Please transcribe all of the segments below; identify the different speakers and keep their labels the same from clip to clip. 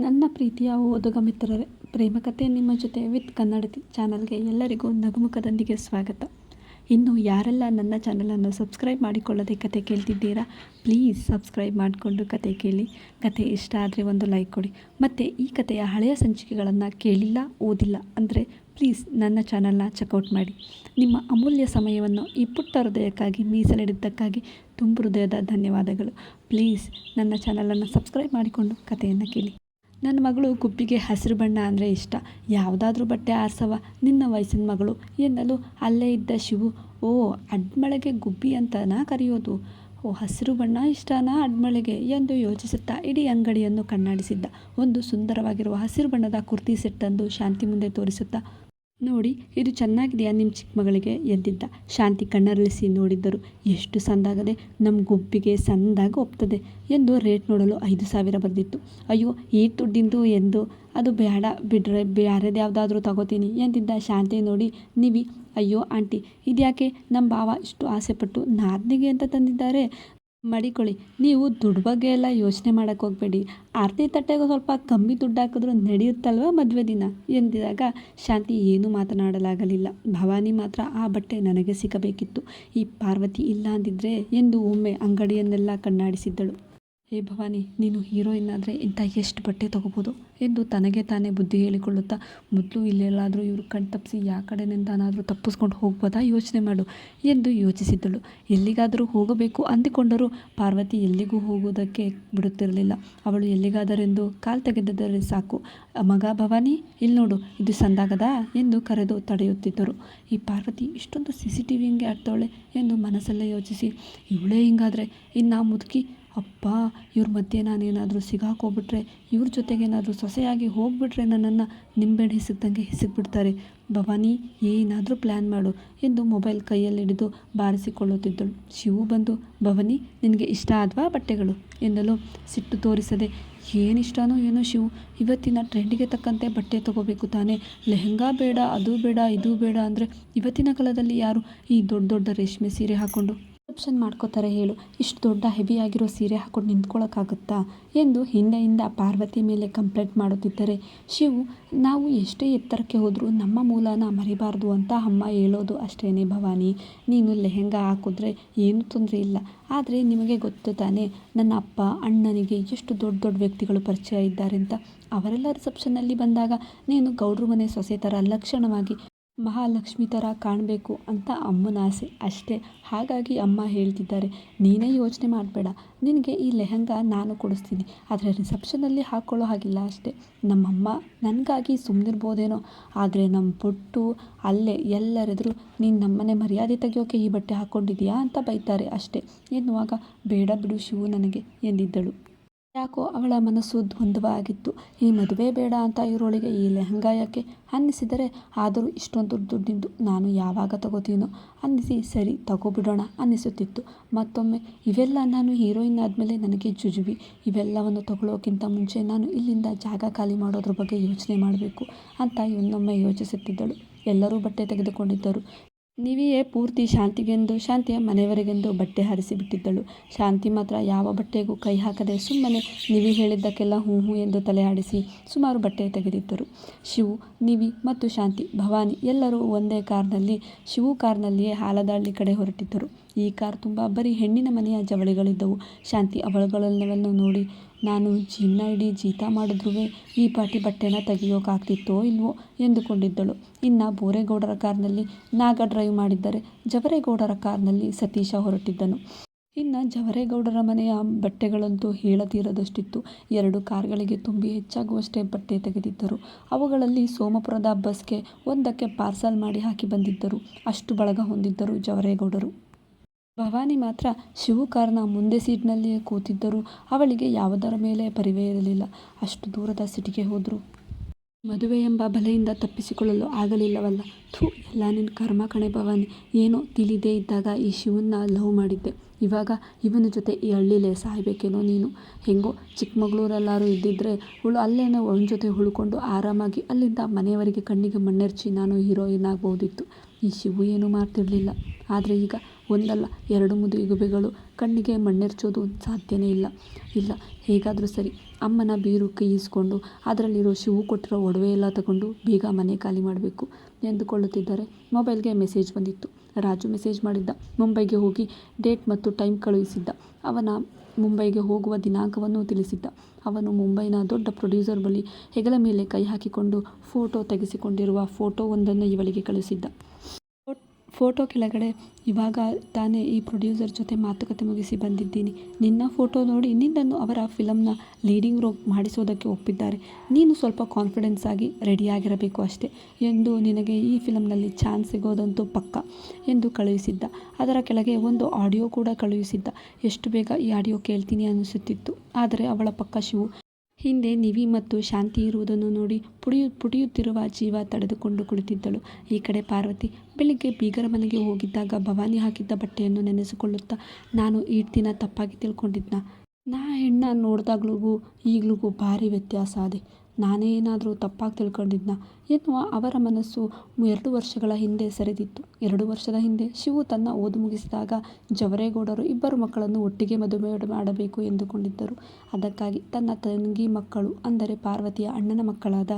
Speaker 1: ನನ್ನ ಪ್ರೀತಿಯ ಓದುಗ ಮಿತ್ರರೇ ಪ್ರೇಮಕಥೆ ನಿಮ್ಮ ಜೊತೆ ವಿತ್ ಕನ್ನಡತಿ ಚಾನಲ್ಗೆ ಎಲ್ಲರಿಗೂ ನಗುಮುಖದೊಂದಿಗೆ ಸ್ವಾಗತ. ಇನ್ನು ಯಾರೆಲ್ಲ ನನ್ನ ಚಾನಲನ್ನು ಸಬ್ಸ್ಕ್ರೈಬ್ ಮಾಡಿಕೊಳ್ಳದೆ ಕತೆ ಕೇಳ್ತಿದ್ದೀರಾ, ಪ್ಲೀಸ್ ಸಬ್ಸ್ಕ್ರೈಬ್ ಮಾಡಿಕೊಂಡು ಕತೆ ಕೇಳಿ. ಕತೆ ಇಷ್ಟ ಆದರೆ ಒಂದು ಲೈಕ್ ಕೊಡಿ. ಮತ್ತು ಈ ಕಥೆಯ ಹಳೆಯ ಸಂಚಿಕೆಗಳನ್ನು ಕೇಳಿಲ್ಲ, ಓದಿಲ್ಲ ಅಂದರೆ ಪ್ಲೀಸ್ ನನ್ನ ಚಾನಲ್ನ ಚೆಕ್ಔಟ್ ಮಾಡಿ. ನಿಮ್ಮ ಅಮೂಲ್ಯ ಸಮಯವನ್ನು ಈ ಪುಟ್ಟ ಹೃದಯಕ್ಕಾಗಿ ಮೀಸಲಿಡಿದ್ದಕ್ಕಾಗಿ ತುಂಬ ಹೃದಯದ ಧನ್ಯವಾದಗಳು. ಪ್ಲೀಸ್ ನನ್ನ ಚಾನಲನ್ನು ಸಬ್ಸ್ಕ್ರೈಬ್ ಮಾಡಿಕೊಂಡು ಕಥೆಯನ್ನು ಕೇಳಿ. ನನ್ನ ಮಗಳು ಗುಬ್ಬಿಗೆ ಹಸಿರು ಬಣ್ಣ ಅಂದರೆ ಇಷ್ಟ. ಯಾವುದಾದ್ರೂ ಬಟ್ಟೆ ಆರಿಸವ. ನಿನ್ನ ವಯಸ್ಸಿನ ಮಗಳು ಎನ್ನಲು ಅಲ್ಲೇ ಇದ್ದ ಶಿವು. ಓ, ಅಡ್ಮಳೆಗೆ ಗುಬ್ಬಿ ಅಂತನಾ ಕರೆಯೋದು? ಓ, ಹಸಿರು ಬಣ್ಣ ಇಷ್ಟನಾ ಅಡ್ಮಳೆಗೆ ಎಂದು ಯೋಚಿಸುತ್ತಾ ಇಡೀ ಅಂಗಡಿಯನ್ನು ಕಣ್ಣಾಡಿಸಿದ್ದ. ಒಂದು ಸುಂದರವಾಗಿರುವ ಹಸಿರು ಬಣ್ಣದ ಕುರ್ತಿ ಸೆಟ್ಟಂದು ಶಾಂತಿ ಮುಂದೆ ತೋರಿಸುತ್ತಾ ನೋಡಿ, ಇದು ಚೆನ್ನಾಗಿದೆಯಾ ನಿಮ್ಮ ಚಿಕ್ಕ ಮಗಳಿಗೆ ಎಂದಿದ್ದ ಶಾಂತಿ ಕಣ್ಣರಳಿಸಿ ನೋಡಿದ್ದರು. ಎಷ್ಟು ಸಂದಾಗದೆ ನಮ್ಮ ಗುಬ್ಬಿಗೆ ಸಂದಾಗ ಒಪ್ತದೆ ಎಂದು ರೇಟ್ ನೋಡಲು ಐದು ಸಾವಿರ ಬರೆದಿತ್ತು ಅಯ್ಯೋ, ಈ ದುಡ್ಡಿಂದು ಎಂದು. ಅದು ಬೇಡ ಬಿಡ್ರೆ ಬೇರೆದು ಯಾವುದಾದ್ರೂ ತಗೋತೀನಿ ಎಂದಿದ್ದ ಶಾಂತಿ ನೋಡಿ ನೀವಿ. ಅಯ್ಯೋ, ಆಂಟಿ, ಇದ್ಯಾಕೆ ನಮ್ಮ ಭಾವ ಇಷ್ಟು ಆಸೆಪಟ್ಟು ನಾದ್ನಿಗೆ ಅಂತ ತಂದಿದ್ದಾರೆ? ಮಡಿಕೊಳ್ಳಿ. ನೀವು ದುಡ್ಡು ಬಗ್ಗೆ ಎಲ್ಲ ಯೋಚನೆ ಮಾಡೋಕ್ಕೆ ಹೋಗಬೇಡಿ. ಆರತಿ ತಟ್ಟೆಗೆ ಸ್ವಲ್ಪ ಕಮ್ಮಿ ದುಡ್ಡು ಹಾಕಿದ್ರು ನಡೆಯುತ್ತಲ್ವ ಮದುವೆ ದಿನ? ಎಂದಿದಾಗ ಶಾಂತಿ ಏನೂ ಮಾತನಾಡಲಾಗಲಿಲ್ಲ. ಭವಾನಿ ಮಾತ್ರ ಆ ಬಟ್ಟೆ ನನಗೆ ಸಿಗಬೇಕಿತ್ತು. ಈ ಪಾರ್ವತಿ ಇಲ್ಲ ಅಂದಿದ್ರೆ ಎಂದು ಒಮ್ಮೆ ಅಂಗಡಿಯನ್ನೆಲ್ಲ ಕಣ್ಣಾಡಿಸಿದ್ದಳು. ಹೇ ಭವಾನಿ, ನೀನು ಹೀರೋಯಿನ್ ಆದರೆ ಇಂಥ ಎಷ್ಟು ಬಟ್ಟೆ ತೊಗೋಬೋದು? ಎಂದು ತನಗೆ ತಾನೇ ಬುದ್ಧಿ ಹೇಳಿಕೊಳ್ಳುತ್ತಾ, ಮೊದಲು ಇಲ್ಲೆಲ್ಲಾದರೂ ಇವರು ಕಣ್ ತಪ್ಪಿಸಿ ಯಾವ ಕಡೆಯಿಂದನಾದರೂ ತಪ್ಪಿಸ್ಕೊಂಡು ಹೋಗ್ಬೋದಾ? ಯೋಚನೆ ಮಾಡು, ಎಂದು ಯೋಚಿಸಿದ್ದಳು. ಎಲ್ಲಿಗಾದರೂ ಹೋಗಬೇಕು ಅಂದುಕೊಂಡರೂ ಪಾರ್ವತಿ ಎಲ್ಲಿಗೂ ಹೋಗುವುದಕ್ಕೆ ಬಿಡುತ್ತಿರಲಿಲ್ಲ. ಅವಳು ಎಲ್ಲಿಗಾದರೆಂದು ಕಾಲು ತೆಗೆದಿದ್ದರೆ ಸಾಕು. ಮಗ ಭವಾನಿ ಇಲ್ಲಿ ನೋಡು, ಇದು ಸಂದಾಗದ? ಎಂದು ಕರೆದು ತಡೆಯುತ್ತಿದ್ದರು. ಈ ಪಾರ್ವತಿ ಇಷ್ಟೊಂದು ಸಿ ಸಿ ಟಿ ವಿ ಹಿಂಗೆ ಆಡ್ತಾವಳೆ ಎಂದು ಮನಸ್ಸಲ್ಲೇ ಯೋಚಿಸಿ, ಇವಳೇ ಹಿಂಗಾದರೆ, ಇನ್ನು ಮುದುಕಿ ಅಪ್ಪ, ಇವ್ರ ಮಧ್ಯೆ ನಾನೇನಾದರೂ ಸಿಗಾಕೋಗ್ಬಿಟ್ರೆ ಇವ್ರ ಜೊತೆಗೆ ಏನಾದರೂ ಸೊಸೆಯಾಗಿ ಹೋಗ್ಬಿಟ್ರೆ ನನ್ನನ್ನು ನಿಂಬೆಹಣ್ಣು ಹಿಸುಕ್ದಂಗೆ ಹಿಸುಕ್ಬಿಡ್ತಾರೆ. ಭವಾನಿ, ಏನಾದರೂ ಪ್ಲ್ಯಾನ್ ಮಾಡು ಎಂದು ಮೊಬೈಲ್ ಕೈಯಲ್ಲಿ ಹಿಡಿದು ಬಾರಿಸಿಕೊಳ್ಳುತ್ತಿದ್ದಳು. ಶಿವು ಬಂದು, ಭವಾನಿ, ನಿನಗೆ ಇಷ್ಟ ಆದ್ವಾ ಬಟ್ಟೆಗಳು? ಎನ್ನಲು ಸಿಟ್ಟು ತೋರಿಸದೆ ಏನಿಷ್ಟನೋ ಏನೋ ಶಿವು, ಇವತ್ತಿನ ಟ್ರೆಂಡಿಗೆ ತಕ್ಕಂತೆ ಬಟ್ಟೆ ತಗೋಬೇಕು ತಾನೇ. ಲೆಹಂಗಾ ಬೇಡ, ಅದು ಬೇಡ, ಇದು ಬೇಡ ಅಂದರೆ ಇವತ್ತಿನ ಕಾಲದಲ್ಲಿ ಯಾರು ಈ ದೊಡ್ಡ ದೊಡ್ಡ ರೇಷ್ಮೆ ಸೀರೆ ಹಾಕ್ಕೊಂಡು ರಿಸೆಪ್ಷನ್ ಮಾಡ್ಕೋತಾರೆ ಹೇಳು, ಇಷ್ಟು ದೊಡ್ಡ ಹೆವಿ ಆಗಿರೋ ಸೀರೆ ಹಾಕೊಂಡು ನಿಂತ್ಕೊಳ್ಳೋಕ್ಕಾಗುತ್ತಾ ಎಂದು ಹಿಂದೆಯಿಂದ ಪಾರ್ವತಿ ಮೇಲೆ ಕಂಪ್ಲೇಂಟ್ ಮಾಡುತ್ತಿದ್ದರೆ, ಶಿವು, ನಾವು ಎಷ್ಟೇ ಎತ್ತರಕ್ಕೆ ಹೋದರೂ ನಮ್ಮ ಮೂಲನ ಮರಿಬಾರ್ದು ಅಂತ ಅಮ್ಮ ಹೇಳೋದು ಅಷ್ಟೇನೆ ಭವಾನಿ. ನೀನು ಲೆಹೆಂಗಾ ಹಾಕಿದ್ರೆ ಏನೂ ತೊಂದರೆ ಇಲ್ಲ. ಆದರೆ ನಿಮಗೆ ಗೊತ್ತು ತಾನೇ, ನನ್ನ ಅಪ್ಪ, ಅಣ್ಣನಿಗೆ ಎಷ್ಟು ದೊಡ್ಡ ದೊಡ್ಡ ವ್ಯಕ್ತಿಗಳು ಪರಿಚಯ ಇದ್ದಾರೆ ಅಂತ ಅವರೆಲ್ಲ ರಿಸೆಪ್ಷನ್ನಲ್ಲಿ ಬಂದಾಗ, ನೀನು ಗೌಡ್ರ ಮನೆ ಸೊಸೆ ಥರ ಲಕ್ಷಣವಾಗಿ ಮಹಾಲಕ್ಷ್ಮಿ ಥರ ಕಾಣಬೇಕು ಅಂತ ಅಮ್ಮನ ಆಸೆ ಅಷ್ಟೇ. ಹಾಗಾಗಿ ಅಮ್ಮ ಹೇಳ್ತಿದ್ದಾರೆ, ನೀನೇ ಯೋಚನೆ ಮಾಡಬೇಡ. ನಿನಗೆ ಈ ಲೆಹಂಗಾ ನಾನು ಕೊಡಿಸ್ತೀನಿ. ಆದರೆ ರಿಸೆಪ್ಷನಲ್ಲಿ ಹಾಕ್ಕೊಳ್ಳೋ ಹಾಗಿಲ್ಲ ಅಷ್ಟೇ. ನಮ್ಮಮ್ಮ ನನಗಾಗಿ ಸುಮ್ಮನಿರ್ಬೋದೇನೋ ಆದರೆ ನಮ್ಮ ಪುಟ್ಟು ಅಲ್ಲೇ ಎಲ್ಲರೆದುರು, ನೀನು ನಮ್ಮನೆ ಮರ್ಯಾದೆ ತೆಗಿಯೋಕೆ ಈ ಬಟ್ಟೆ ಹಾಕ್ಕೊಂಡಿದೀಯಾ ಅಂತ ಬೈತಾರೆ ಅಷ್ಟೇ. ಎನ್ನುವಾಗ, ಬೇಡ ಬಿಡು ಶಿವು ನನಗೆ ಎಂದಿದ್ದಳು. ಯಾಕೋ ಅವಳ ಮನಸ್ಸು ದ್ವಂದ್ವವಾಗಿತ್ತು. ಈ ಮದುವೆ ಬೇಡ ಅಂತ ಇರೋಳಿಗೆ ಈ ಲೆಹಂಗಾ ಯಾಕೆ? ಅನ್ನಿಸಿದರೆ, ಆದರೂ ಇಷ್ಟೊಂದು ದುಡ್ಡಿಂದು ನಾನು ಯಾವಾಗ ತಗೋತೀನೋ? ಅನ್ನಿಸಿ, ಸರಿ, ತಗೋಬಿಡೋಣ, ಅನ್ನಿಸುತ್ತಿತ್ತು. ಮತ್ತೊಮ್ಮೆ, ಇವೆಲ್ಲ ನಾನು ಹೀರೋಯಿನ್ ಆದಮೇಲೆ ನನಗೆ ಜುಜುಬಿ ಇವೆಲ್ಲವನ್ನು ತಗೊಳ್ಳೋಕ್ಕಿಂತ ಮುಂಚೆ ನಾನು ಇಲ್ಲಿಂದ ಜಾಗ ಖಾಲಿ ಮಾಡೋದ್ರ ಬಗ್ಗೆ ಯೋಚನೆ ಮಾಡಬೇಕು, ಅಂತ ಇನ್ನೊಮ್ಮೆ ಯೋಚಿಸುತ್ತಿದ್ದಳು. ಎಲ್ಲರೂ ಬಟ್ಟೆ ತೆಗೆದುಕೊಂಡಿದ್ದರು. ನಿವಿಯೇ ಪೂರ್ತಿ ಶಾಂತಿಗೆಂದು, ಶಾಂತಿಯ ಮನೆಯವರಿಗೆಂದು ಬಟ್ಟೆ ಹರಿಸಿಬಿಟ್ಟಿದ್ದಳು ಶಾಂತಿ ಮಾತ್ರ ಯಾವ ಬಟ್ಟೆಗೂ ಕೈ ಹಾಕದೆ ಸುಮ್ಮನೆ ನಿವಿ ಹೇಳಿದ್ದಕ್ಕೆಲ್ಲ ಹ್ಞೂ ಹ್ಞೂ ಎಂದು ತಲೆ ಆಡಿಸಿ ಸುಮಾರು ಬಟ್ಟೆ ತೆಗೆದಿದ್ದರು. ಶಿವು, ನಿವಿ ಮತ್ತು ಶಾಂತಿ, ಭವಾನಿ ಎಲ್ಲರೂ ಒಂದೇ ಕಾರ್ನಲ್ಲಿ, ಶಿವು ಕಾರ್ನಲ್ಲಿಯೇ ಹಾಲದಹಳ್ಳಿ ಕಡೆ ಹೊರಟಿದ್ದರು. ಈ ಕಾರ್ ತುಂಬ ಬರೀ ಹೆಣ್ಣಿನ ಮನೆಯ ಜವಳಿಗಳಿದ್ದವು. ಶಾಂತಿ ಅವಳುಗಳೆಲ್ಲವನ್ನು ನೋಡಿ ನಾನು ಜೀವನ ಇಡೀ ಜೀತ ಮಾಡಿದ್ರೂ ಈ ಪಾಟಿ ಬಟ್ಟೆನ ತೆಗೆಯೋಕ್ಕಾಗ್ತಿತ್ತೋ ಇಲ್ವೋ ಎಂದುಕೊಂಡಿದ್ದಳು. ಇನ್ನು ಬೋರೇಗೌಡರ ಕಾರ್ನಲ್ಲಿ ನಾಗ ಡ್ರೈವ್ ಮಾಡಿದ್ದರೆ ಜವರೇಗೌಡರ ಕಾರ್ನಲ್ಲಿ ಸತೀಶ ಹೊರಟಿದ್ದನು. ಇನ್ನು ಜವರೇಗೌಡರ ಮನೆಯ ಬಟ್ಟೆಗಳಂತೂ ಹೇಳದಿರದಷ್ಟಿತ್ತು ಎರಡು ಕಾರ್ಗಳಿಗೆ ತುಂಬಿ ಹೆಚ್ಚಾಗುವಷ್ಟೇ ಬಟ್ಟೆ ತೆಗೆದಿದ್ದರು. ಅವುಗಳಲ್ಲಿ ಸೋಮಪುರದ ಬಸ್ಗೆ ಒಂದಕ್ಕೆ ಪಾರ್ಸಲ್ ಮಾಡಿ ಹಾಕಿ ಬಂದಿದ್ದರು. ಅಷ್ಟು ಬಳಗ ಹೊಂದಿದ್ದರು ಜವರೇಗೌಡರು. ಭವಾನಿ ಮಾತ್ರ ಶಿವು ಕಾರ್ನ ಮುಂದೆ ಸೀಟ್ನಲ್ಲಿಯೇ ಕೂತಿದ್ದರೂ ಅವಳಿಗೆ ಯಾವುದರ ಮೇಲೆ ಪರಿವೇ ಇರಲಿಲ್ಲ. ಅಷ್ಟು ದೂರದ ಸಿಟಿಗೆ ಹೋದರು. ಮದುವೆ ಎಂಬ ಬಲೆಯಿಂದ ತಪ್ಪಿಸಿಕೊಳ್ಳಲು ಆಗಲಿಲ್ಲವಲ್ಲ. ಥೂ, ಎಲ್ಲ ನಿನ್ನ ಕರ್ಮ ಕಣೆ ಭವಾನಿ. ಏನೋ ತಿಳಿದೇ ಇದ್ದಾಗ ಈ ಶಿವನ್ನ ಲವ್ ಮಾಡಿದ್ದೆ. ಇವಾಗ ಇವನ ಜೊತೆ ಈ ಹಳ್ಳಿಲೇ ಸಾಯಬೇಕೇನೋ ನೀನು. ಹೆಂಗೋ, ಚಿಕ್ಕಮಗಳೂರೆಲ್ಲರೂ ಇದ್ದಿದ್ದರೆ ಹುಳು ಅಲ್ಲೇನೋ ಅವನ ಜೊತೆ ಉಳ್ಕೊಂಡು ಆರಾಮಾಗಿ ಅಲ್ಲಿಂದ ಮನೆಯವರಿಗೆ ಕಣ್ಣಿಗೆ ಮಣ್ಣೆರ್ಚಿ ನಾನು ಹೀರೋಯಿನ್ ಆಗ್ಬೋದಿತ್ತು. ಈ ಶಿವು ಏನೂ ಮಾಡ್ತಿರಲಿಲ್ಲ. ಆದರೆ ಈಗ ಒಂದಲ್ಲ, ಎರಡು ಇಗುಬೆಗಳು ಕಣ್ಣಿಗೆ ಮಣ್ಣೆರಚೋದು ಸಾಧ್ಯನೇ ಇಲ್ಲ. ಇಲ್ಲ, ಹೇಗಾದರೂ ಸರಿ. ಅಮ್ಮನ ಬೀರು ಕೈ ಅದರಲ್ಲಿರೋ ಶಿವು ಕೊಟ್ಟಿರೋ ಒಡವೆ ಎಲ್ಲ ತಗೊಂಡು ಬೇಗ ಮನೆ ಖಾಲಿ ಮಾಡಬೇಕು ಎಂದುಕೊಳ್ಳುತ್ತಿದ್ದಾರೆ ಮೊಬೈಲ್ಗೆ ಮೆಸೇಜ್ ಬಂದಿತ್ತು. ರಾಜು ಮೆಸೇಜ್ ಮಾಡಿದ್ದ. ಮುಂಬೈಗೆ ಹೋಗಿ ಡೇಟ್ ಮತ್ತು ಟೈಮ್ ಕಳುಹಿಸಿದ್ದ. ಅವನ ಮುಂಬೈಗೆ ಹೋಗುವ ದಿನಾಂಕವನ್ನು ತಿಳಿಸಿದ್ದ. ಅವನು ಮುಂಬೈನ ದೊಡ್ಡ ಪ್ರೊಡ್ಯೂಸರ್ ಬಳಿ ಹೆಗಲ ಮೇಲೆ ಕೈ ಹಾಕಿಕೊಂಡು ಫೋಟೋ ತೆಗೆಸಿಕೊಂಡಿರುವ ಫೋಟೋವೊಂದನ್ನು ಇವಳಿಗೆ ಕಳುಹಿಸಿದ್ದ ಫೋಟೋ ಕೆಳಗಡೆ ಇವಾಗ ತಾನೇ ಈ ಪ್ರೊಡ್ಯೂಸರ್ ಜೊತೆ ಮಾತುಕತೆ ಮುಗಿಸಿ ಬಂದಿದ್ದೀನಿ. ನಿನ್ನ ಫೋಟೋ ನೋಡಿ ನಿನ್ನನ್ನು ಅವರ ಫಿಲಮ್ನ ಲೀಡಿಂಗ್ ರೋಲ್ ಮಾಡಿಸೋದಕ್ಕೆ ಒಪ್ಪಿದ್ದಾರೆ. ನೀನು ಸ್ವಲ್ಪ ಕಾನ್ಫಿಡೆನ್ಸ್ ಆಗಿ ರೆಡಿಯಾಗಿರಬೇಕು ಅಷ್ಟೇ ಎಂದು ನಿನಗೆ ಈ ಫಿಲಮ್ನಲ್ಲಿ ಚಾನ್ಸ್ ಸಿಗೋದಂತೂ ಪಕ್ಕ ಎಂದು ಕಳುಹಿಸಿದ್ದ. ಅದರ ಕೆಳಗೆ ಒಂದು ಆಡಿಯೋ ಕೂಡ ಕಳುಹಿಸಿದ್ದ. ಎಷ್ಟು ಬೇಗ ಈ ಆಡಿಯೋ ಕೇಳ್ತೀನಿ ಅನಿಸುತ್ತಿತ್ತು ಆದರೆ ಅವಳ ಪಕ್ಕ ಶಿವು ಹಿಂದೆ ನಿವಿ ಮತ್ತು ಶಾಂತಿ ಇರುವುದನ್ನು ನೋಡಿ ಪುಡಿಯು, ಪುಡಿಯುತ್ತಿರುವ ಜೀವ ತಡೆದುಕೊಂಡು ಕುಳಿತಿದ್ದಳು. ಈ ಕಡೆ ಪಾರ್ವತಿ ಬೆಳಿಗ್ಗೆ ಬೀಗರ ಮನೆಗೆ ಹೋಗಿದ್ದಾಗ ಭವಾನಿ ಹಾಕಿದ್ದ ಬಟ್ಟೆಯನ್ನು ನೆನೆಸಿಕೊಳ್ಳುತ್ತಾ, ನಾನು ಈ ದಿನ ತಪ್ಪಾಗಿ ತಿಳ್ಕೊಂಡಿದ್ನ. ನಾ ಹೆಣ್ಣ ನೋಡಿದಾಗ್ಲಿಗೂ ಈಗ್ಲಿಗೂ ಭಾರಿ ವ್ಯತ್ಯಾಸ ಅದೆ. ನಾನೇ ಏನಾದರೂ ತಪ್ಪಾಗಿ ತಿಳ್ಕೊಂಡಿದ್ನ? ಎನ್ನುವ ಅವರ ಮನಸ್ಸು ಎರಡು ವರ್ಷಗಳ ಹಿಂದೆ ಸರಿದಿತ್ತು. ಎರಡು ವರ್ಷದ ಹಿಂದೆ ಶಿವು ತನ್ನ ಓದು ಮುಗಿಸಿದಾಗ ಜವರೇಗೌಡರು ಇಬ್ಬರು ಮಕ್ಕಳನ್ನು ಒಟ್ಟಿಗೆ ಮದುವೆ ಮಾಡಬೇಕು ಎಂದುಕೊಂಡಿದ್ದರು. ಅದಕ್ಕಾಗಿ ತನ್ನ ತಂಗಿ ಮಕ್ಕಳು, ಅಂದರೆ ಪಾರ್ವತಿಯ ಅಣ್ಣನ ಮಕ್ಕಳಾದ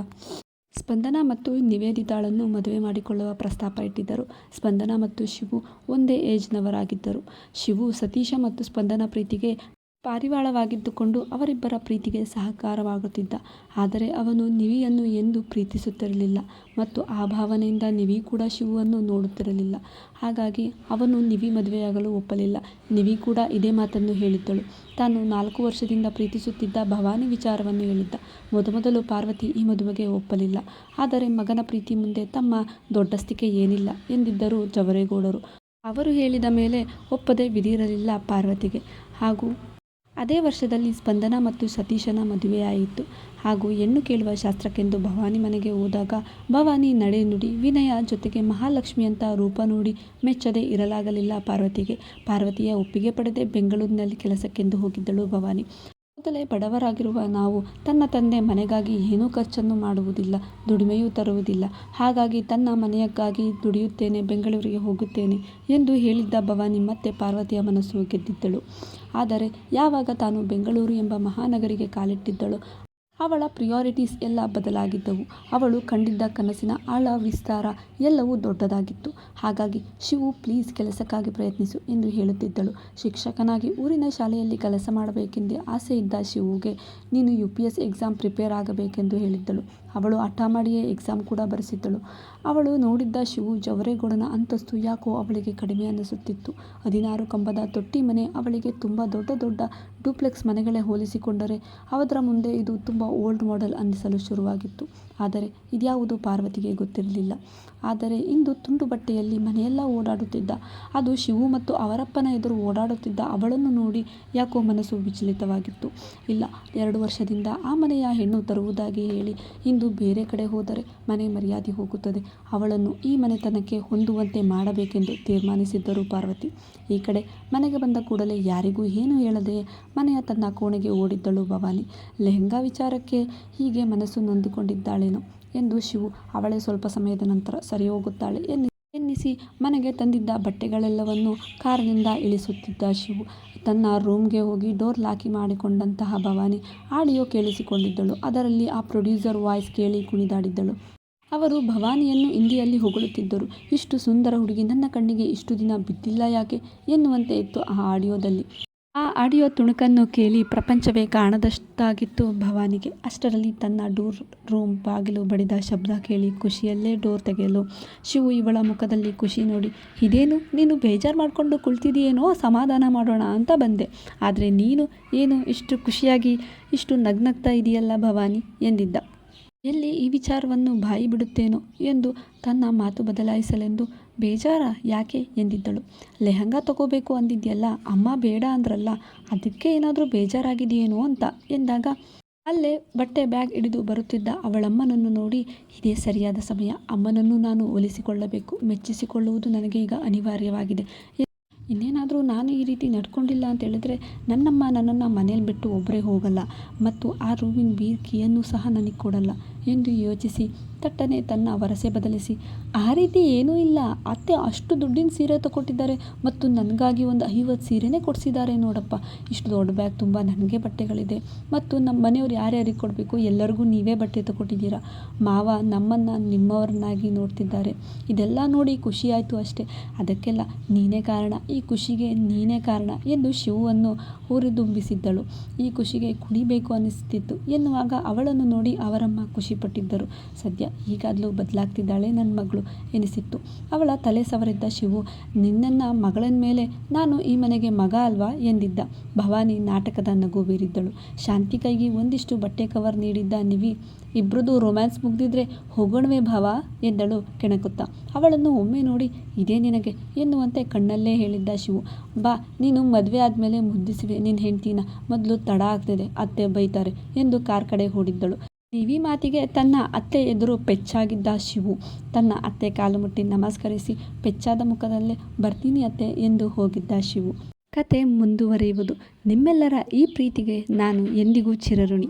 Speaker 1: ಸ್ಪಂದನ ಮತ್ತು ನಿವೇದಿತಾಳನ್ನು ಮದುವೆ ಮಾಡಿಕೊಳ್ಳುವ ಪ್ರಸ್ತಾಪ ಇಟ್ಟಿದ್ದರು. ಸ್ಪಂದನ ಮತ್ತು ಶಿವು ಒಂದೇ ಏಜ್ನವರಾಗಿದ್ದರು. ಶಿವು ಸತೀಶ ಮತ್ತು ಸ್ಪಂದನ ಪ್ರೀತಿಗೆ ಪಾರಿವಾಳವಾಗಿದ್ದುಕೊಂಡು ಅವರಿಬ್ಬರ ಪ್ರೀತಿಗೆ ಸಹಕಾರವಾಗುತ್ತಿದ್ದ. ಆದರೆ ಅವನು ನಿವಿಯನ್ನು ಎಂದೂ ಪ್ರೀತಿಸುತ್ತಿರಲಿಲ್ಲ ಮತ್ತು ಆ ಭಾವನೆಯಿಂದ ನಿವಿ ಕೂಡ ಶಿವುವನ್ನು ನೋಡುತ್ತಿರಲಿಲ್ಲ. ಹಾಗಾಗಿ ಅವನು ನಿವಿ ಮದುವೆಯಾಗಲು ಒಪ್ಪಲಿಲ್ಲ. ನಿವಿ ಕೂಡ ಇದೇ ಮಾತನ್ನು ಹೇಳಿದ್ದಳು. ತಾನು ನಾಲ್ಕು ವರ್ಷದಿಂದ ಪ್ರೀತಿಸುತ್ತಿದ್ದ ಭವಾನಿ ವಿಚಾರವನ್ನು ಹೇಳಿದ್ದ. ಮೊದಮೊದಲು ಪಾರ್ವತಿ ಈ ಮದುವೆಗೆ ಒಪ್ಪಲಿಲ್ಲ. ಆದರೆ ಮಗನ ಪ್ರೀತಿ ಮುಂದೆ ತಮ್ಮ ದೊಡ್ಡಸ್ತಿಕೆ ಏನಿಲ್ಲ ಎಂದಿದ್ದರು ಜವರೇಗೌಡರು. ಅವರು ಹೇಳಿದ ಮೇಲೆ ಒಪ್ಪದೆ ವಿಧಿರಲಿಲ್ಲ ಪಾರ್ವತಿಗೆ. ಹಾಗೂ ಅದೇ ವರ್ಷದಲ್ಲಿ ಸ್ಪಂದನ ಮತ್ತು ಸತೀಶನ ಮದುವೆಯಾಯಿತು. ಹಾಗೂ ಹೆಣ್ಣು ಕೇಳುವ ಶಾಸ್ತ್ರಕ್ಕೆಂದು ಭವಾನಿ ಮನೆಗೆ ಹೋದಾಗ ಭವಾನಿ ನಡೆ ನುಡಿ ವಿನಯ ಜೊತೆಗೆ ಮಹಾಲಕ್ಷ್ಮಿಯಂಥ ರೂಪ ನೋಡಿ ಮೆಚ್ಚದೆ ಇರಲಾಗಲಿಲ್ಲ ಪಾರ್ವತಿಗೆ. ಪಾರ್ವತಿಯ ಒಪ್ಪಿಗೆ ಪಡೆದೆ ಬೆಂಗಳೂರಿನಲ್ಲಿ ಕೆಲಸಕ್ಕೆಂದು ಹೋಗಿದ್ದಳು ಭವಾನಿ. ಮೊದಲೇ ಬಡವರಾಗಿರುವ ನಾವು ತನ್ನ ತಂದೆ ಮನೆಗಾಗಿ ಏನೂ ಖರ್ಚನ್ನು ಮಾಡುವುದಿಲ್ಲ, ದುಡಿಮೆಯೂ ತರುವುದಿಲ್ಲ. ಹಾಗಾಗಿ ತನ್ನ ಮನೆಯಕ್ಕಾಗಿ ದುಡಿಯುತ್ತೇನೆ, ಬೆಂಗಳೂರಿಗೆ ಹೋಗುತ್ತೇನೆ ಎಂದು ಹೇಳಿದ್ದ ಭವಾನಿ ಮತ್ತೆ ಪಾರ್ವತಿಯ ಮನಸ್ಸು ಗೆದ್ದಿದ್ದಳು ಆದರೆ ಯಾವಾಗ ತಾನು ಬೆಂಗಳೂರು ಎಂಬ ಮಹಾನಗರಿಗೆ ಕಾಲಿಟ್ಟಿದ್ದಳು? ಅವಳ ಪ್ರಿಯಾರಿಟೀಸ್ ಎಲ್ಲ ಬದಲಾಗಿದ್ದವು. ಅವಳು ಕಂಡಿದ್ದ ಕನಸಿನ ಆಳ, ವಿಸ್ತಾರ ಎಲ್ಲವೂ ದೊಡ್ಡದಾಗಿತ್ತು. ಹಾಗಾಗಿ ಶಿವು ಪ್ಲೀಸ್ ಕೆಲಸಕ್ಕಾಗಿ ಪ್ರಯತ್ನಿಸು ಎಂದು ಹೇಳುತ್ತಿದ್ದಳು. ಶಿಕ್ಷಕನಾಗಿ ಊರಿನ ಶಾಲೆಯಲ್ಲಿ ಕೆಲಸ ಮಾಡಬೇಕೆಂದೇ ಆಸೆ ಇದ್ದ ಶಿವುಗೆ ನೀನು U P S exam prepare ಆಗಬೇಕೆಂದು ಹೇಳಿದ್ದಳು. ಅವಳು ಹಠ ಎಕ್ಸಾಮ್ ಕೂಡ ಬರೆಸಿದ್ದಳು. ಅವಳು ನೋಡಿದ್ದ ಶಿವು ಜವರೇಗೌಡನ ಅಂತಸ್ತು ಯಾಕೋ ಅವಳಿಗೆ ಕಡಿಮೆ ಅನ್ನಿಸುತ್ತಿತ್ತು. ಹದಿನಾರು ಕಂಬದ ತೊಟ್ಟಿ ಮನೆ ಅವಳಿಗೆ ತುಂಬ ದೊಡ್ಡ ದೊಡ್ಡ ಡೂಪ್ಲೆಕ್ಸ್ ಮನೆಗಳೇ ಹೋಲಿಸಿಕೊಂಡರೆ ಅದರ ಮುಂದೆ ಇದು ತುಂಬ ಓಲ್ಡ್ ಮಾಡೆಲ್ ಅನ್ನಿಸಲು ಶುರುವಾಗಿತ್ತು. ಆದರೆ ಇದ್ಯಾವುದು ಪಾರ್ವತಿಗೆ ಗೊತ್ತಿರಲಿಲ್ಲ. ಆದರೆ ಇಂದು ತುಂಡು ಬಟ್ಟೆಯಲ್ಲಿ ಮನೆಯೆಲ್ಲ ಓಡಾಡುತ್ತಿದ್ದ. ಅದು ಶಿವು ಮತ್ತು ಅವರಪ್ಪನ ಎದುರು ಓಡಾಡುತ್ತಿದ್ದ ಅವಳನ್ನು ನೋಡಿ ಯಾಕೋ ಮನಸ್ಸು ವಿಚಲಿತವಾಗಿತ್ತು. ಇಲ್ಲ, ಎರಡು ವರ್ಷದಿಂದ ಆ ಮನೆಯ ಹೆಣ್ಣು ತರುವುದಾಗಿ ಹೇಳಿ ಇಂದು ಬೇರೆ ಕಡೆ ಹೋದರೆ ಮನೆ ಮರ್ಯಾದೆ ಹೋಗುತ್ತದೆ. ಅವಳನ್ನು ಈ ಮನೆತನಕ್ಕೆ ಹೊಂದುವಂತೆ ಮಾಡಬೇಕೆಂದು ತೀರ್ಮಾನಿಸಿದ್ದರು ಪಾರ್ವತಿ. ಈ ಕಡೆ ಮನೆಗೆ ಬಂದ ಕೂಡಲೇ ಯಾರಿಗೂ ಏನೂ ಹೇಳದೆ ಮನೆಯ ತನ್ನ ಕೋಣೆಗೆ ಓಡಿದ್ದಳು ಭವಾನಿ. ಲೆಹಂಗಾ ವಿಚಾರಕ್ಕೆ ಹೀಗೆ ಮನಸ್ಸು ಎಂದು ಶಿವು ಅವಳೇ ಸ್ವಲ್ಪ ಸಮಯದ ನಂತರ ಸರಿ ಹೋಗುತ್ತಾಳೆ ಎನ್ನಿ, ಎನ್ನಿಸಿ ಮನೆಗೆ ತಂದಿದ್ದ ಬಟ್ಟೆಗಳೆಲ್ಲವನ್ನು ಕಾರಿನಿಂದ ಇಳಿಸುತ್ತಿದ್ದ ಶಿವು ತನ್ನ ರೂಮ್ಗೆ ಹೋಗಿ ಡೋರ್ ಲಾಕಿ ಮಾಡಿಕೊಂಡಂತಹ ಭವಾನಿ ಆಡಿಯೋ ಕೇಳಿಸಿಕೊಂಡಿದ್ದಳು. ಅದರಲ್ಲಿ ಆ ಪ್ರೊಡ್ಯೂಸರ್ ವಾಯ್ಸ್ ಕೇಳಿ ಕುಣಿದಾಡಿದ್ದಳು. ಅವರು ಭವಾನಿಯನ್ನು ಹಿಂದಿಯಲ್ಲಿ ಹೊಗಳುತ್ತಿದ್ದರು. ಇಷ್ಟು ಸುಂದರ ಹುಡುಗಿ ನನ್ನ ಕಣ್ಣಿಗೆ ಇಷ್ಟು ದಿನ ಬಿದ್ದಿಲ್ಲ ಯಾಕೆ ಎನ್ನುವಂತೆ ಇತ್ತು ಆ ಆಡಿಯೋದಲ್ಲಿ. ಆ ಆಡಿಯೋ ತುಣುಕನ್ನು ಕೇಳಿ ಪ್ರಪಂಚವೇ ಕಾಣದಷ್ಟಾಗಿತ್ತು ಭವಾನಿಗೆ. ಅಷ್ಟರಲ್ಲಿ ತನ್ನ ಡೋರ್ ರೂಮ್ ಬಾಗಿಲು ಬಡಿದ ಶಬ್ದ ಕೇಳಿ ಖುಷಿಯಲ್ಲೇ ಡೋರ್ ತೆಗೆಯಲು ಶಿವು ಇವಳ ಮುಖದಲ್ಲಿ ಖುಷಿ ನೋಡಿ, ಇದೇನು? ನೀನು ಬೇಜಾರು ಮಾಡಿಕೊಂಡು ಕುಳಿತಿದೆಯೇನೋ? ಸಮಾಧಾನ ಮಾಡೋಣ ಅಂತ ಬಂದೆ. ಆದರೆ ನೀನು ಏನು ಇಷ್ಟು ಖುಷಿಯಾಗಿ, ಇಷ್ಟು ನಗ್ನಗ್ತಾ ಇದೆಯಲ್ಲ ಭವಾನಿ? ಎಂದಿದ್ದ. ಎಲ್ಲಿ ಈ ವಿಚಾರವನ್ನು ಬಾಯಿ ಬಿಡುತ್ತೇನೋ ಎಂದು ತನ್ನ ಮಾತು ಬದಲಾಯಿಸಲೆಂದು ಬೇಜಾರ ಯಾಕೆ ಎಂದಿದ್ದಳು. ಲೆಹಂಗಾ ತಗೋಬೇಕು ಅಂದಿದ್ಯಲ್ಲ, ಅಮ್ಮ ಬೇಡ ಅಂದ್ರಲ್ಲ, ಅದಕ್ಕೆ ಏನಾದರೂ ಬೇಜಾರಾಗಿದೆಯೇನೋ ಅಂತ ಎಂದಾಗ ಅಲ್ಲೇ ಬಟ್ಟೆ ಬ್ಯಾಗ್ ಹಿಡಿದು ಬರುತ್ತಿದ್ದ ಅವಳಮ್ಮನನ್ನು ನೋಡಿ, ಇದೇ ಸರಿಯಾದ ಸಮಯ, ಅಮ್ಮನನ್ನು ನಾನು ಒಲಿಸಿಕೊಳ್ಳಬೇಕು, ಮೆಚ್ಚಿಸಿಕೊಳ್ಳುವುದು ನನಗೆ ಈಗ ಅನಿವಾರ್ಯವಾಗಿದೆ. ಇನ್ನೇನಾದರೂ ನಾನು ಈ ರೀತಿ ನಡ್ಕೊಂಡಿಲ್ಲ ಅಂತ ಹೇಳಿದ್ರೆ ನನ್ನಮ್ಮ ನನ್ನನ್ನು ಮನೇಲಿ ಬಿಟ್ಟು ಒಬ್ಬರೇ ಹೋಗಲ್ಲ, ಮತ್ತು ಆ ರೂಮಿನ ಬೀರ್ ಕೀಯನ್ನು ಸಹ ನನಗೆ ಕೊಡಲ್ಲ. ಎಂದು ಯೋಚಿಸಿ ತಟ್ಟನೆ ತನ್ನ ವರಸೆ ಬದಲಿಸಿ, ಆ ರೀತಿ ಏನೂ ಇಲ್ಲ. ಅತ್ತೆ ಅಷ್ಟು ದುಡ್ಡಿನ ಸೀರೆ ತಗೊಟ್ಟಿದ್ದಾರೆ ಮತ್ತು ನನಗಾಗಿ ಒಂದು ಐವತ್ತು ಸೀರೆನೇ ಕೊಡಿಸಿದ್ದಾರೆ ನೋಡಪ್ಪ. ಇಷ್ಟು ದೊಡ್ಡ ಬ್ಯಾಗ್ ತುಂಬ ನನಗೆ ಬಟ್ಟೆಗಳಿದೆ. ಮತ್ತು ನಮ್ಮ ಮನೆಯವ್ರು ಯಾರ್ಯಾರಿಗೆ ಕೊಡಬೇಕು? ಎಲ್ಲರಿಗೂ ನೀವೇ ಬಟ್ಟೆ ತಗೊಟ್ಟಿದ್ದೀರಾ ಮಾವ ನಮ್ಮನ್ನು ನಿಮ್ಮವ್ರನ್ನಾಗಿ ನೋಡ್ತಿದ್ದಾರೆ. ಇದೆಲ್ಲ ನೋಡಿ ಖುಷಿ ಆಯಿತು ಅಷ್ಟೇ. ಅದಕ್ಕೆಲ್ಲ ನೀನೇ ಕಾರಣ. ಈ ಖುಷಿಗೆ ನೀನೇ ಕಾರಣ ಎಂದು ಶಿವವನ್ನು ಹುರಿದುಂಬಿಸಿದ್ದಳು ಈ ಖುಷಿಗೆ ಕುಡಿಬೇಕು ಅನ್ನಿಸ್ತಿತ್ತು. ಎನ್ನುವಾಗ ಅವಳನ್ನು ನೋಡಿ ಅವರಮ್ಮ ಖುಷಿಪಟ್ಟಿದ್ದರು. ಸದ್ಯ ಈಗಾಗಲೂ ಬದಲಾಗ್ತಿದ್ದಾಳೆ ನನ್ನ ಮಗಳು ಎನಿಸಿತ್ತು. ಅವಳ ತಲೆ ಸವರಿದ್ದ ಶಿವು, ನಿನ್ನನ್ನು ಮಗಳನ ಮೇಲೆ ನಾನು ಈ ಮನೆಗೆ ಮಗ ಅಲ್ವಾ ಎಂದಿದ್ದ. ಭವಾನಿ ನಾಟಕದ ನಗು ಬೀರಿದ್ದಳು. ಶಾಂತಿ ಕೈಗೆ ಒಂದಿಷ್ಟು ಬಟ್ಟೆ ಕವರ್ ನೀಡಿದ್ದ ನಿವಿ ಇಬ್ರದ್ದು ರೊಮ್ಯಾನ್ಸ್ ಮುಗ್ದಿದ್ರೆ ಹೋಗೋಣವೇ ಭಾವ ಎಂದಳು ಕೆಣಕುತ್ತಾ. ಅವಳನ್ನು ಒಮ್ಮೆ ನೋಡಿ, ಇದೇ ನಿನಗೆ ಎನ್ನುವಂತೆ ಕಣ್ಣಲ್ಲೇ ಹೇಳಿದ್ದ ಶಿವು, ಬಾ, ನೀನು ಮದುವೆ ಆದಮೇಲೆ ಮುದ್ದಿಸಿವೆ ನಿನ್ನ ಹೆಂಡ್ತಿನ ಮೊದಲು ತಡ ಆಗ್ತಿದೆ, ಅತ್ತೆ ಬೈತಾರೆ ಎಂದು ಕಾರ್ ಕಡೆ ಓಡಿದ್ದಳು. ನಿವಿ ಮಾತಿಗೆ ತನ್ನ ಅತ್ತೆ ಎದುರು ಪೆಚ್ಚಾಗಿದ್ದ ಶಿವು ತನ್ನ ಅತ್ತೆ ಕಾಲು ಮುಟ್ಟಿ ನಮಸ್ಕರಿಸಿ ಪೆಚ್ಚಾದ ಮುಖದಲ್ಲೇ ಬರ್ತೀನಿ ಅತ್ತೆ ಎಂದು ಹೋಗಿದ್ದ ಶಿವು. ಕತೆ ಮುಂದುವರಿಯುವುದು ನಿಮ್ಮೆಲ್ಲರ ಈ ಪ್ರೀತಿಗೆ ನಾನು ಎಂದಿಗೂ ಚಿರಋಣಿ.